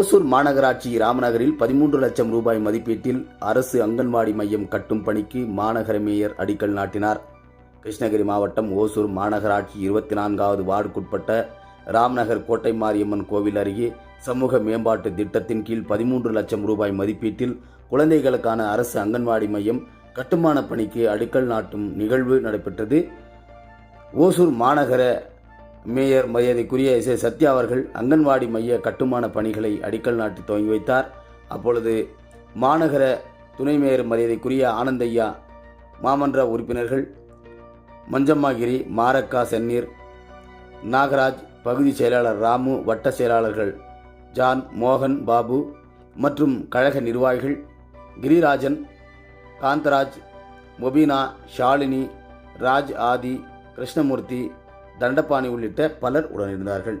ஓசூர் மாநகராட்சி ராமநகரில் பதிமூன்று லட்சம் ரூபாய் மதிப்பீட்டில் அரசு அங்கன்வாடி மையம் கட்டும் பணிக்கு மாநகர மேயர் அடிக்கல் நாட்டினார். கிருஷ்ணகிரி மாவட்டம் ஓசூர் மாநகராட்சி இருபத்தி நான்காவது வார்டுக்குட்பட்ட ராம்நகர் கோட்டை மாரியம்மன் கோவில் அருகே சமூக மேம்பாட்டு திட்டத்தின் கீழ் பதிமூன்று லட்சம் ரூபாய் மதிப்பீட்டில் குழந்தைகளுக்கான அரசு அங்கன்வாடி மையம் கட்டுமான பணிக்கு அடிக்கல் நாட்டும் நிகழ்வு நடைபெற்றது. ஓசூர் மாநகர மேயர் மரியாதைக்குரிய எஸ் ஏ சத்யா அவர்கள் அங்கன்வாடி மைய கட்டுமான பணிகளை அடிக்கல் நாட்டி துவங்கி வைத்தார். அப்பொழுது மாநகர துணை மேயர் மரியாதைக்குரிய ஆனந்தையா மாமன்ற உறுப்பினர்கள் மஞ்சம்மாகிரி மாரக்கா சென்னீர் நாகராஜ் பகுதி செயலாளர் ராமு வட்ட செயலாளர்கள் ஜான் மோகன் பாபு மற்றும் கழக நிர்வாகிகள் கிரிராஜன் காந்தராஜ் மொபினா ஷாலினி ராஜ் ஆதி கிருஷ்ணமூர்த்தி தண்டபாணி உள்ளிட்ட பலர் உடனிருந்தார்கள்.